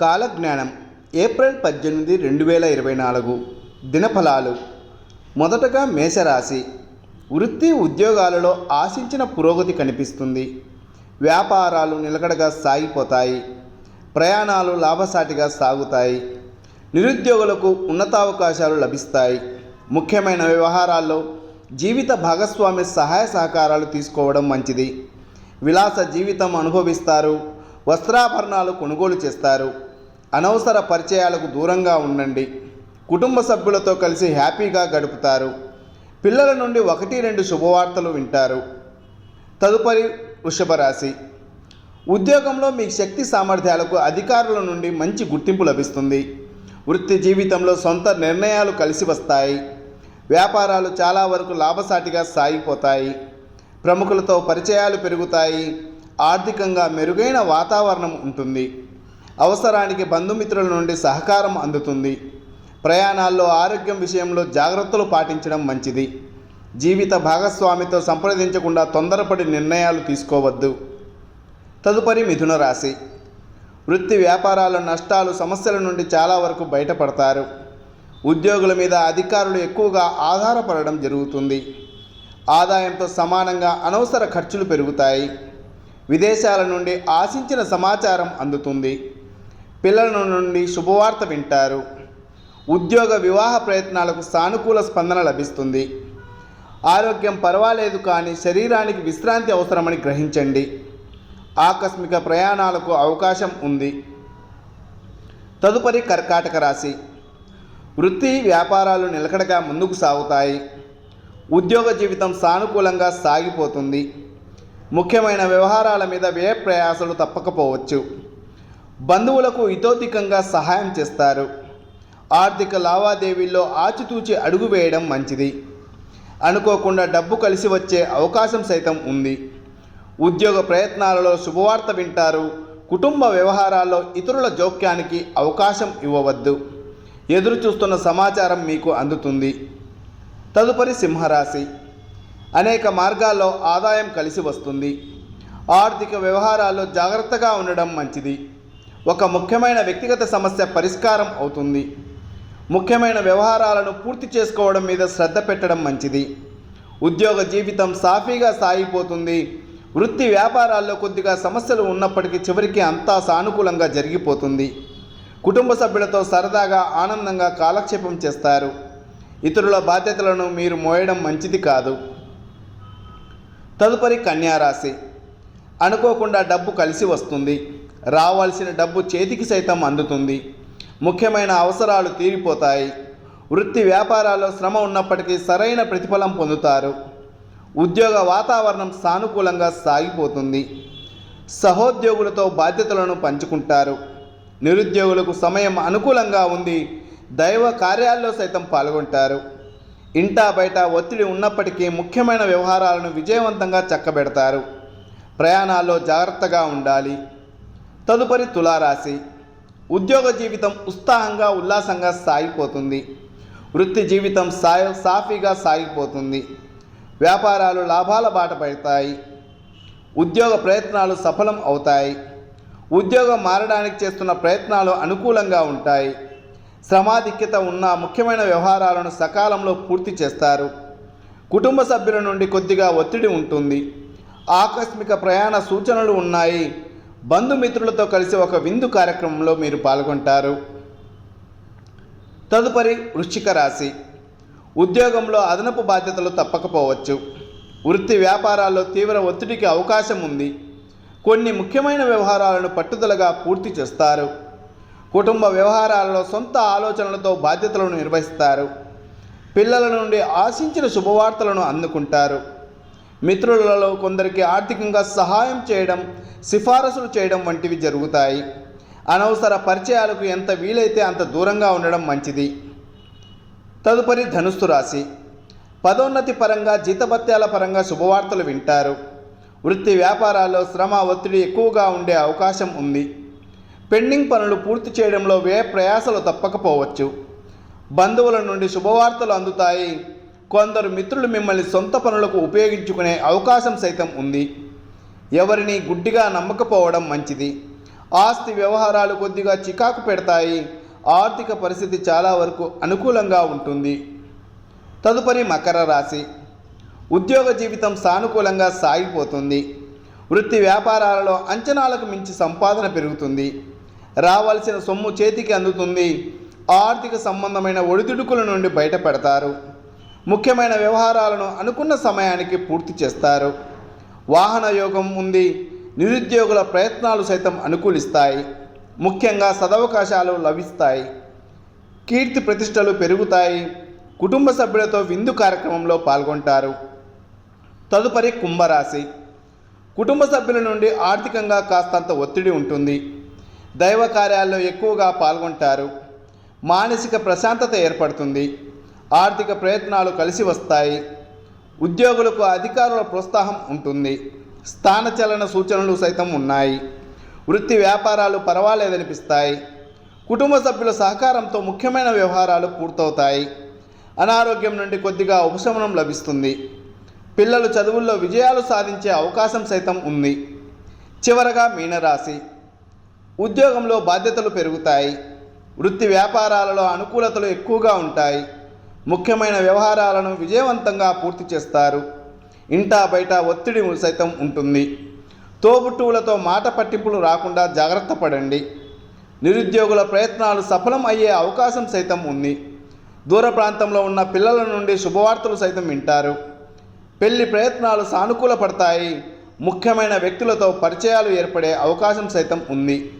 కాలజ్ఞానం ఏప్రిల్ పద్దెనిమిది రెండు వేల ఇరవై నాలుగు. దినఫలాలు. మొదటగా మేషరాశి. వృత్తి ఉద్యోగాలలో ఆశించిన పురోగతి కనిపిస్తుంది. వ్యాపారాలు నిలకడగా సాగిపోతాయి. ప్రయాణాలు లాభసాటిగా సాగుతాయి. నిరుద్యోగులకు ఉన్నతావకాశాలు లభిస్తాయి. ముఖ్యమైన వ్యవహారాల్లో జీవిత భాగస్వామి సహాయ సహకారాలు తీసుకోవడం మంచిది. విలాస జీవితం అనుభవిస్తారు. వస్త్రాభరణాలు కొనుగోలు చేస్తారు. అనవసర పరిచయాలకు దూరంగా ఉండండి. కుటుంబ సభ్యులతో కలిసి హ్యాపీగా గడుపుతారు. పిల్లల నుండి ఒకటి రెండు శుభవార్తలు వింటారు. తదుపరి వృషభ రాశి ఉద్యోగంలో మీ శక్తి సామర్థ్యాలకు అధికారుల నుండి మంచి గుర్తింపు లభిస్తుంది. వృత్తి జీవితంలో సొంత నిర్ణయాలు కలిసి వస్తాయి. వ్యాపారాలు చాలా వరకు లాభసాటిగా సాగిపోతాయి. ప్రముఖులతో పరిచయాలు పెరుగుతాయి. ఆర్థికంగా మెరుగైన వాతావరణం ఉంటుంది. అవసరానికి బంధుమిత్రుల నుండి సహకారం అందుతుంది. ప్రయాణాల్లో ఆరోగ్యం విషయంలో జాగ్రత్తలు పాటించడం మంచిది. జీవిత భాగస్వామితో సంప్రదించకుండా తొందరపడి నిర్ణయాలు తీసుకోవద్దు. తదుపరి మిథున రాశి. వృత్తి వ్యాపారాల నష్టాలు సమస్యల నుండి చాలా వరకు బయటపడతారు. ఉద్యోగుల మీద అధికారులు ఎక్కువగా ఆధారపడడం జరుగుతుంది. ఆదాయంతో సమానంగా అనవసర ఖర్చులు పెరుగుతాయి. విదేశాల నుండి ఆశించిన సమాచారం అందుతుంది. పిల్లల నుండి శుభవార్త వింటారు. ఉద్యోగ వివాహ ప్రయత్నాలకు సానుకూల స్పందన లభిస్తుంది. ఆరోగ్యం పర్వాలేదు కానీ శరీరానికి విశ్రాంతి అవసరమని గ్రహించండి. ఆకస్మిక ప్రయాణాలకు అవకాశం ఉంది. తదుపరి కర్కాటక రాశి. వృత్తి వ్యాపారాలు నిలకడగా ముందుకు సాగుతాయి. ఉద్యోగ జీవితం సానుకూలంగా సాగిపోతుంది. ముఖ్యమైన వ్యవహారాల మీద వ్యయ ప్రయాసాలు తప్పకపోవచ్చు. బంధువులకు ఇతోధికంగా సహాయం చేస్తారు. ఆర్థిక లావాదేవీల్లో ఆచితూచి అడుగు వేయడం మంచిది. అనుకోకుండా డబ్బు కలిసి వచ్చే అవకాశం సైతం ఉంది. ఉద్యోగ ప్రయత్నాలలో శుభవార్త వింటారు. కుటుంబ వ్యవహారాల్లో ఇతరుల జోక్యానికి అవకాశం ఇవ్వవద్దు. ఎదురు చూస్తున్న సమాచారం మీకు అందుతుంది. తదుపరి సింహరాశి. అనేక మార్గాల్లో ఆదాయం కలిసి వస్తుంది. ఆర్థిక వ్యవహారాల్లో జాగ్రత్తగా ఉండడం మంచిది. ఒక ముఖ్యమైన వ్యక్తిగత సమస్య పరిష్కారం అవుతుంది. ముఖ్యమైన వ్యవహారాలను పూర్తి చేసుకోవడం మీద శ్రద్ధ పెట్టడం మంచిది. ఉద్యోగ జీవితం సాఫీగా సాగిపోతుంది. వృత్తి వ్యాపారాల్లో కొద్దిగా సమస్యలు ఉన్నప్పటికీ చివరికి అంతా సానుకూలంగా జరిగిపోతుంది. కుటుంబ సభ్యులతో సరదాగా ఆనందంగా కాలక్షేపం చేస్తారు. ఇతరుల బాధ్యతలను మీరు మోయడం మంచిది కాదు. తదుపరి కన్యారాశి. అనుకోకుండా డబ్బు కలిసి వస్తుంది. రావాల్సిన డబ్బు చేతికి సైతం అందుతుంది. ముఖ్యమైన అవసరాలు తీరిపోతాయి. వృత్తి వ్యాపారాల్లో శ్రమ ఉన్నప్పటికీ సరైన ప్రతిఫలం పొందుతారు. ఉద్యోగ వాతావరణం సానుకూలంగా సాగిపోతుంది. సహోద్యోగులతో బాధ్యతలను పంచుకుంటారు. నిరుద్యోగులకు సమయం అనుకూలంగా ఉంది. దైవ కార్యాల్లో సైతం పాల్గొంటారు. ఇంటా బయట ఒత్తిడి ఉన్నప్పటికీ ముఖ్యమైన వ్యవహారాలను విజయవంతంగా చక్కబెడతారు. ప్రయాణాల్లో జాగ్రత్తగా ఉండాలి. తదుపరి తులారాశి. ఉద్యోగ జీవితం ఉత్సాహంగా ఉల్లాసంగా సాగిపోతుంది. వృత్తి జీవితం సాయ సాఫీగా సాగిపోతుంది. వ్యాపారాలు లాభాల బాట పడతాయి. ఉద్యోగ ప్రయత్నాలు సఫలం అవుతాయి. ఉద్యోగం మారడానికి చేస్తున్న ప్రయత్నాలు అనుకూలంగా ఉంటాయి. శ్రమాధిక్యత ఉన్న ముఖ్యమైన వ్యవహారాలను సకాలంలో పూర్తి చేస్తారు. కుటుంబ సభ్యుల నుండి కొద్దిగా ఒత్తిడి ఉంటుంది. ఆకస్మిక ప్రయాణ సూచనలు ఉన్నాయి. బంధుమిత్రులతో కలిసి ఒక విందు కార్యక్రమంలో మీరు పాల్గొంటారు. తదుపరి వృశ్చిక రాశి. ఉద్యోగంలో అదనపు బాధ్యతలు తప్పకపోవచ్చు. వృత్తి వ్యాపారాల్లో తీవ్ర ఒత్తిడికి అవకాశం ఉంది. కొన్ని ముఖ్యమైన వ్యవహారాలను పట్టుదలగా పూర్తి చేస్తారు. కుటుంబ వ్యవహారాలలో సొంత ఆలోచనలతో బాధ్యతలను నిర్వహిస్తారు. పిల్లల నుండి ఆశించిన శుభవార్తలను అందుకుంటారు. మిత్రులలో కొందరికి ఆర్థికంగా సహాయం చేయడం సిఫారసులు చేయడం వంటివి జరుగుతాయి. అనవసర పరిచయాలకు ఎంత వీలైతే అంత దూరంగా ఉండడం మంచిది. తదుపరి ధనుస్సు రాశి. పదోన్నతి పరంగా జీతభత్యాల పరంగా శుభవార్తలు వింటారు. వృత్తి వ్యాపారాల్లో శ్రమ ఒత్తిడి ఎక్కువగా ఉండే అవకాశం ఉంది. పెండింగ్ పనులు పూర్తి చేయడంలో వ్యయ ప్రయాసలు తప్పకపోవచ్చు. బంధువుల నుండి శుభవార్తలు అందుతాయి. కొందరు మిత్రులు మిమ్మల్ని సొంత పనులకు ఉపయోగించుకునే అవకాశం సైతం ఉంది. ఎవరిని గుడ్డిగా నమ్మకపోవడం మంచిది. ఆస్తి వ్యవహారాలు కొద్దిగా చికాకు పెడతాయి. ఆర్థిక పరిస్థితి చాలా వరకు అనుకూలంగా ఉంటుంది. తదుపరి మకర రాశి. ఉద్యోగ జీవితం సానుకూలంగా సాగిపోతుంది. వృత్తి వ్యాపారాలలో అంచనాలకు మించి సంపాదన పెరుగుతుంది. రావాల్సిన సొమ్ము చేతికి అందుతుంది. ఆర్థిక సంబంధమైన ఒడిదుడుకుల నుండి బయటపడతారు. ముఖ్యమైన వ్యవహారాలను అనుకున్న సమయానికి పూర్తి చేస్తారు. వాహన యోగం ఉంది నిరుద్యోగుల ప్రయత్నాలు సైతం అనుకూలిస్తాయి ముఖ్యంగా సదవకాశాలు లభిస్తాయి కీర్తి ప్రతిష్టలు పెరుగుతాయి కుటుంబ సభ్యులతో విందు కార్యక్రమంలో పాల్గొంటారు. తదుపరి కుంభరాశి. కుటుంబ సభ్యుల నుండి ఆర్థికంగా కాస్తంత ఒత్తిడి ఉంటుంది. దైవ కార్యాల్లో ఎక్కువగా పాల్గొంటారు. మానసిక ప్రశాంతత ఏర్పడుతుంది. ఆర్థిక ప్రయత్నాలు కలిసి వస్తాయి. ఉద్యోగులకు అధికారుల ప్రోత్సాహం ఉంటుంది. స్థానచలన సూచనలు సైతం ఉన్నాయి. వృత్తి వ్యాపారాలు పర్వాలేదనిపిస్తాయి. కుటుంబ సభ్యుల సహకారంతో ముఖ్యమైన వ్యవహారాలు పూర్తవుతాయి. అనారోగ్యం నుండి కొద్దిగా ఉపశమనం లభిస్తుంది. పిల్లలు చదువుల్లో విజయాలు సాధించే అవకాశం సైతం ఉంది. చివరగా మీనరాశి. ఉద్యోగంలో బాధ్యతలు పెరుగుతాయి. వృత్తి వ్యాపారాలలో అనుకూలతలు ఎక్కువగా ఉంటాయి. ముఖ్యమైన వ్యవహారాలను విజయవంతంగా పూర్తి చేస్తారు. ఇంటా బయట ఒత్తిడి సైతం ఉంటుంది. తోబుట్టువులతో మాట పట్టింపులు రాకుండా జాగ్రత్త పడండి. నిరుద్యోగుల ప్రయత్నాలు సఫలం అయ్యే అవకాశం సైతం ఉంది. దూర ప్రాంతంలో ఉన్న పిల్లల నుండి శుభవార్తలు సైతం వింటారు. పెళ్ళి ప్రయత్నాలు సానుకూల పడతాయి. ముఖ్యమైన వ్యక్తులతో పరిచయాలు ఏర్పడే అవకాశం సైతం ఉంది.